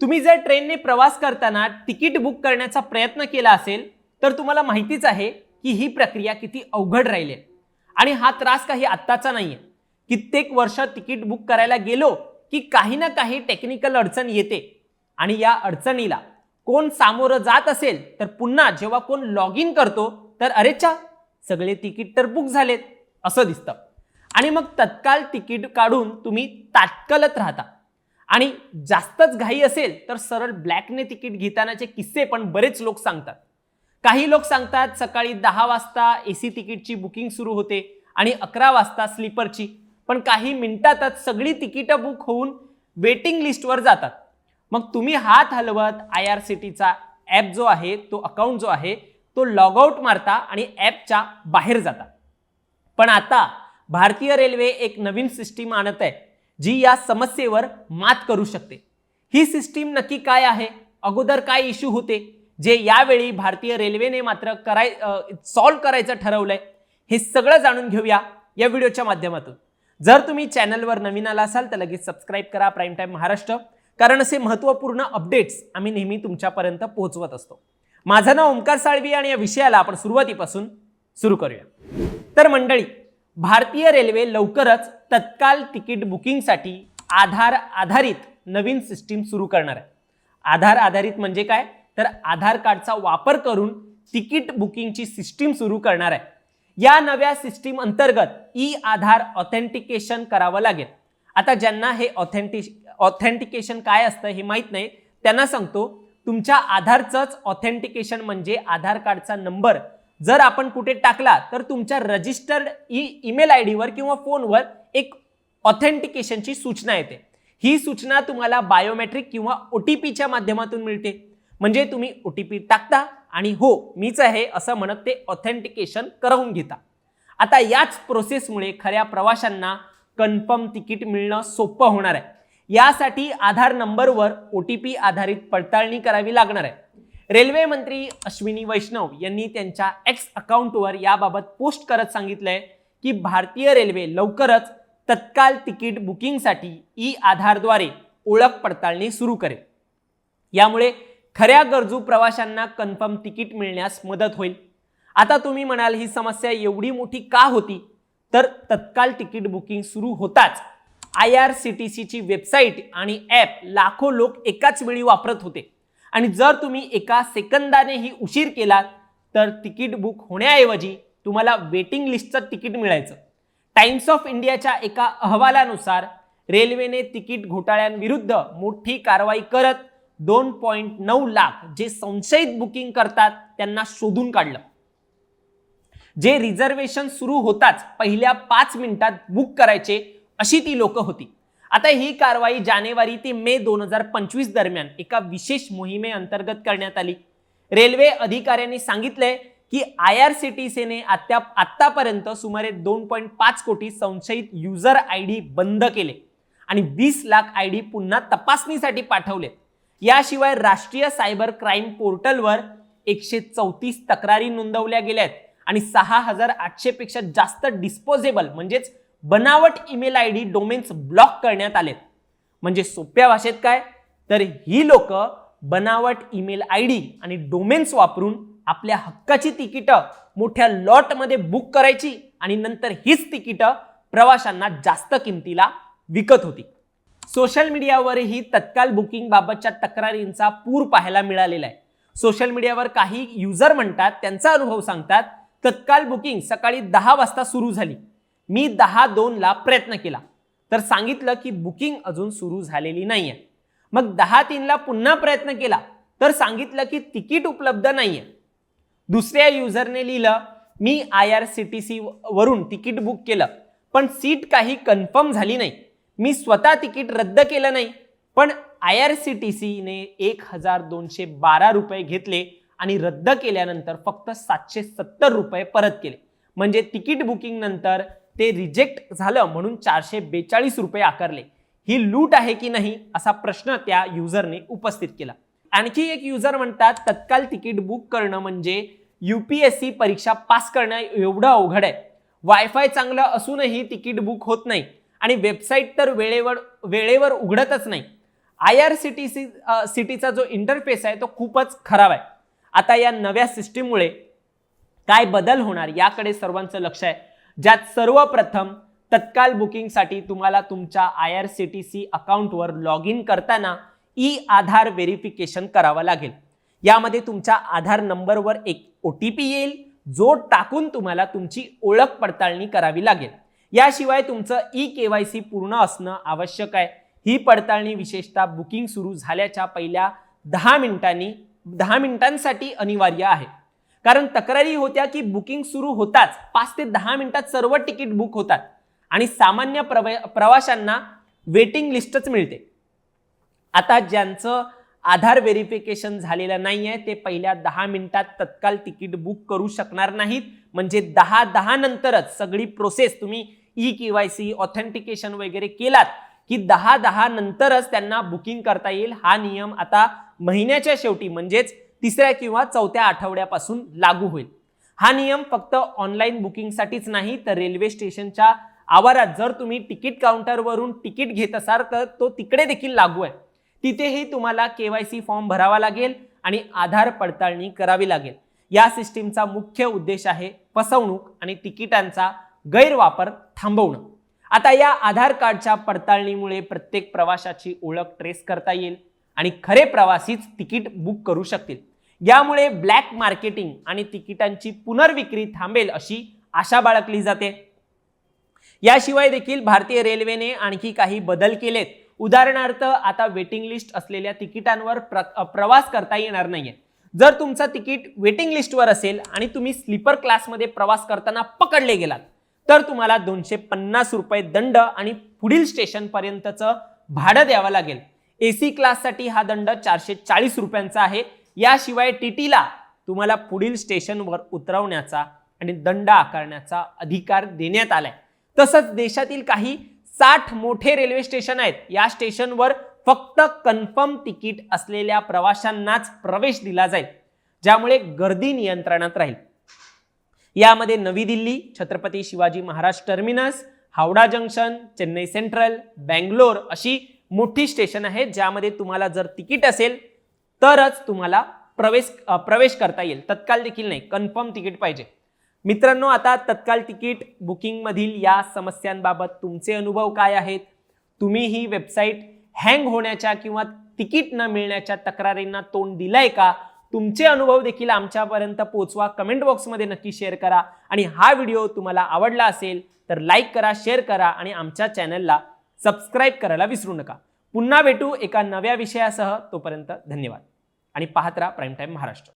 तुम्ही जर ट्रेनने प्रवास करताना तिकीट बुक करण्याचा प्रयत्न केला असेल तर तुम्हाला माहितीच आहे की ही प्रक्रिया किती अवघड राहिली आहे. आणि हा त्रास काही आत्ताचा नाहीये. कित्येक वर्ष तिकीट बुक करायला गेलो की काही ना काही टेक्निकल अडचण येते. आणि या अडचणीला कोण सामोरं जात असेल तर पुन्हा जेव्हा कोण लॉग इन करतो तर अरे चा सगळे तिकीट तर बुक झालेत असं दिसतं. आणि मग तत्काळ तिकीट काढून तुम्ही तात्कलत राहता. आणि जास्तच घाई असेल तर सरळ ब्लॅकने तिकीट घेतानाचे किस्से पण बरेच लोक सांगतात. काही लोक सांगतात सकाळी दहा वाजता ए सी तिकीटची बुकिंग सुरू होते आणि अकरा वाजता स्लीपरची पण काही मिनिटातच सगळी तिकीटं बुक होऊन वेटिंग लिस्टवर जातात. मग तुम्ही हात हलवत आय आर सी टीचा ॲप जो आहे तो अकाउंट जो आहे तो लॉगआउट मारता आणि ॲपच्या बाहेर जाता. पण आता भारतीय रेल्वे एक नवीन सिस्टीम आणत आहे. जी या समस्येवर मात करू शकते. ही सिस्टीम नक्की काय आहे? अगोदर काय इश्यू होते? जे यावेळी भारतीय रेल्वेने मात्र कराय सॉल्व्ह करायचं ठरवलंय हे सगळं जाणून घेऊया या व्हिडिओच्या माध्यमातून. जर तुम्ही चॅनलवर नवीन आला असाल तर लगेच सबस्क्राईब करा प्राईम टाईम महाराष्ट्र कारण असे महत्त्वपूर्ण अपडेट्स आम्ही नेहमी तुमच्यापर्यंत पोहोचवत असतो. माझं नाव ओंकार साळवी आणि या विषयाला आपण सुरुवातीपासून सुरू करूया. तर मंडळी भारतीय रेल्वे लवकरच तत्काल तिकीट बुकिंगसाठी आधार आधारित नवीन सिस्टीम सुरू करणार आहे. आधार आधारित म्हणजे काय? तर आधार कार्डचा वापर करून तिकीट बुकिंगची सिस्टीम सुरू करणार आहे. या नव्या सिस्टीम अंतर्गत ई आधार ऑथेंटिकेशन करावं लागेल. आता ज्यांना हे ऑथेंटि ऑथेंटिकेशन काय असतं हे माहीत नाही त्यांना सांगतो तुमच्या आधारचंच ऑथेंटिकेशन म्हणजे आधार कार्डचा नंबर जर आपण कुठे टाकला तर तुमच्या रजिस्टर्ड ई ईमेल आय डीवर किंवा फोनवर एक ऑथेंटिकेशनची सूचना येते. ही सूचना तुम्हाला बायोमेट्रिक किंवा ओ टी पीच्या माध्यमातून मिळते. म्हणजे तुम्ही ओ टी पी टाकता आणि हो मीच आहे असं म्हणत ते ऑथेंटिकेशन करवून घेता. आता याच प्रोसेसमुळे खऱ्या प्रवाशांना कन्फर्म तिकीट मिळणं सोपं होणार आहे. यासाठी आधार नंबरवर ओ टी पी आधारित पडताळणी करावी लागणार आहे. रेल्वे मंत्री अश्विनी वैष्णव यांनी त्यांच्या एक्स अकाउंटवर याबाबत पोस्ट करत सांगितलंय की भारतीय रेल्वे लवकरच तत्काल तिकीट बुकिंगसाठी ई आधारद्वारे ओळख पडताळणी सुरू करेल. यामुळे खऱ्या गरजू प्रवाशांना कन्फर्म तिकीट मिळण्यास मदत होईल. आता तुम्ही म्हणाल ही समस्या एवढी मोठी का होती? तर तत्काल तिकीट बुकिंग सुरू होताच. आय आर सी टी सीची वेबसाईट आणि ॲप लाखो लोक एकाच वेळी वापरत होते. आणि जर तुम्ही एका सेकंदानेही उशीर केलात तर तिकीट बुक होण्याऐवजी तुम्हाला वेटिंग लिस्टचं तिकीट मिळायचं. टाइम्स ऑफ इंडियाच्या एका अहवालानुसार रेल्वेने तिकीट घोटाळ्यांविरुद्ध मोठी कारवाई करत दोन पॉईंट नऊ लाख जे संशयित बुकिंग करतात त्यांना शोधून काढलं. जे रिझर्वेशन सुरू होताच पहिल्या पाच मिनिटात बुक करायचे अशी ती लोक होती. आता ही कारवाई जानेवारी ते मे दोन हजार पंचवीस दरम्यान एका विशेष मोहिमेअंतर्गत करण्यात आली. रेल्वे अधिकाऱ्यांनी सांगितलंय की आय आर सी टी सीने आत्या आत्तापर्यंत सुमारे दोन पॉईंट पाच कोटी संशयित युजर आय डी बंद केले आणि वीस लाख आय डी पुन्हा तपासणीसाठी पाठवले. याशिवाय राष्ट्रीय सायबर क्राईम पोर्टलवर एकशे चौतीस तक्रारी नोंदवल्या गेल्या आहेत आणि सहा हजार आठशे पेक्षा जास्त डिस्पोजेबल म्हणजेच बनावट email I D domains block करण्यात आलेत. म्हणजे सोप्या भाषेत काय? तर ही लोक बनावट ईमेल आय डी आणि डोमेन्स वापरून आपल्या हक्काची तिकीटं मोठ्या लॉटमध्ये बुक करायची आणि नंतर हीच तिकीटं प्रवाशांना जास्त किमतीला विकत होती. सोशल मीडियावरही तत्काल बुकिंग बाबतच्या तक्रारींचा पूर पाहायला मिळालेला आहे. सोशल मीडियावर काही युजर म्हणतात त्यांचा अनुभव सांगतात तत्काल बुकिंग सकाळी दहा वाजता सुरू झाली. मी दहा दोनला प्रयत्न केला. तर सांगितलं की बुकिंग अजून सुरू झालेली नाही आहे मग दहा तीनला पुन्हा प्रयत्न केला. तर सांगितलं की तिकीट उपलब्ध नाही आहे दुसऱ्या युजरने लिहिलं मी I R C T C वरून तिकीट बुक केलं पण सीट काही कन्फर्म झाली नाही. मी स्वतः तिकीट रद्द केलं नाही. पण आय आर सी टी सीने एक हजार दोनशे बारा रुपये घेतले आणि रद्द केल्यानंतर फक्त सातशे सत्तर रुपये परत केले. म्हणजे तिकीट बुकिंग नंतर ते रिजेक्ट झालं म्हणून चारशे बेचाळीस रुपये आकारले. ही लूट आहे की नाही असा प्रश्न त्या युजरने उपस्थित केला. आणखी एक युजर म्हणतात तत्काल तिकीट बुक करणं म्हणजे युपीएससी परीक्षा पास करणं एवढं अवघड आहे. वायफाय चांगलं असूनही तिकीट बुक होत नाही आणि वेबसाईट तर वेळेवर वेळेवर उघडतच नाही. I R C T C सिटीचा जो इंटरफेस आहे तो खूपच खराब आहे. आता या नव्या सिस्टीममुळे काय बदल होणार याकडे सर्वांचं लक्ष आहे. ज्यात सर्वप्रथम तत्काल बुकिंगसाठी तुम्हाला तुमच्या I R C T C अकाउंटवर लॉग इन करताना ई आधार व्हेरिफिकेशन करावं लागेल. यामध्ये तुमच्या आधार नंबरवर एक ओ टी पी येईल जो टाकून तुम्हाला तुमची ओळख पडताळणी करावी लागेल. याशिवाय तुमचं ई के वाय सी पूर्ण असणं आवश्यक आहे. ही पडताळणी विशेषतः बुकिंग सुरू झाल्याच्या पहिल्या दहा मिनिटांनी दहा मिनिटांसाठी अनिवार्य आहे. कारण तक्रारी होत्या की बुकिंग सुरू होताच. पाच ते दहा मिनिटात सर्व तिकीट बुक होतात. आणि सामान्य प्रव प्रवाशांना वेटिंग लिस्टच मिळते. आता ज्यांचं आधार व्हेरिफिकेशन झालेलं नाही आहे ते पहिल्या दहा मिनिटात तत्काल तिकीट बुक करू शकणार नाहीत. म्हणजे दहा दहा नंतरच सगळी प्रोसेस तुम्ही e K Y C authentication वगैरे केलात की दहा दहा नंतरच त्यांना बुकिंग करता येईल. हा नियम आता महिन्याच्या शेवटी म्हणजेच तिसऱ्या किंवा चौथ्या आठवड्यापासून लागू होईल. हा नियम फक्त ऑनलाईन बुकिंगसाठीच नाही तर रेल्वे स्टेशनच्या आवारात जर तुम्ही तिकीट काउंटरवरून तिकीट घेत असाल तर तो तिकडे देखील लागू आहे. तिथेही तुम्हाला के वाय सी फॉर्म भरावा लागेल आणि आधार पडताळणी करावी लागेल. या सिस्टीमचा मुख्य उद्देश आहे फसवणूक आणि तिकिटांचा गैरवापर थांबवणं. आता या आधार कार्डच्या पडताळणीमुळे प्रत्येक प्रवाशाची ओळख ट्रेस करता येईल आणि खरे प्रवासीच तिकीट बुक करू शकतील. यामुळे ब्लॅक मार्केटिंग आणि तिकिटांची पुनर्विक्री थांबेल अशी आशा बाळगली जाते. याशिवाय देखील भारतीय रेल्वेने आणखी काही बदल केलेत. उदाहरणार्थ आता वेटिंग लिस्ट असलेल्या तिकिटांवर प्र प्रवास करता येणार नाहीये. जर तुमचं तिकीट वेटिंग लिस्टवर असेल आणि तुम्ही स्लीपर क्लासमध्ये प्रवास करताना पकडले गेलात तर तुम्हाला दोनशे पन्नास रुपये दंड आणि पुढील स्टेशनपर्यंतचं भाडं द्यावं लागेल. ए सी क्लाससाठी हा दंड चारशे चाळीस रुपयांचा आहे. याशिवाय टी टीला तुम्हाला पुढील स्टेशनवर उतरवण्याचा आणि दंड आकारण्याचा अधिकार देण्यात आलाय. तसंच देशातील काही साठ मोठे रेल्वे स्टेशन आहेत. या स्टेशनवर फक्त कन्फर्म तिकीट असलेल्या प्रवाशांनाच प्रवेश दिला जाईल ज्यामुळे गर्दी नियंत्रणात राहील. यामध्ये नवी Delhi Chhatrapati Shivaji Maharaj terminus Howrah junction Chennai central Bangalore अशी मोठी स्टेशन आहेत ज्यामध्ये तुम्हाला जर तिकीट असेल तरच तुम्हाला प्रवेश प्रवेश करता येईल. तत्काल देखील नाही कन्फर्म तिकीट पाहिजे. मित्रांनो आता तत्काल तिकीट बुकिंगमधील या समस्यांबाबत तुमचे अनुभव काय आहेत? तुम्ही ही वेबसाईट हँग होण्याच्या किंवा तिकीट न मिळण्याच्या तक्रारींना तोंड दिलंय का? तुमचे अनुभव देखील आमच्यापर्यंत पोहोचवा. कमेंट बॉक्समध्ये नक्की शेअर करा. आणि हा व्हिडिओ तुम्हाला आवडला असेल तर लाईक करा शेअर करा आणि आमच्या चॅनलला सबस्क्राईब करायला विसरू नका. पुन्हा भेटू एका नव्या विषयासह. तोपर्यंत धन्यवाद. आणि पाहत राहा प्राईम टाईम महाराष्ट्र.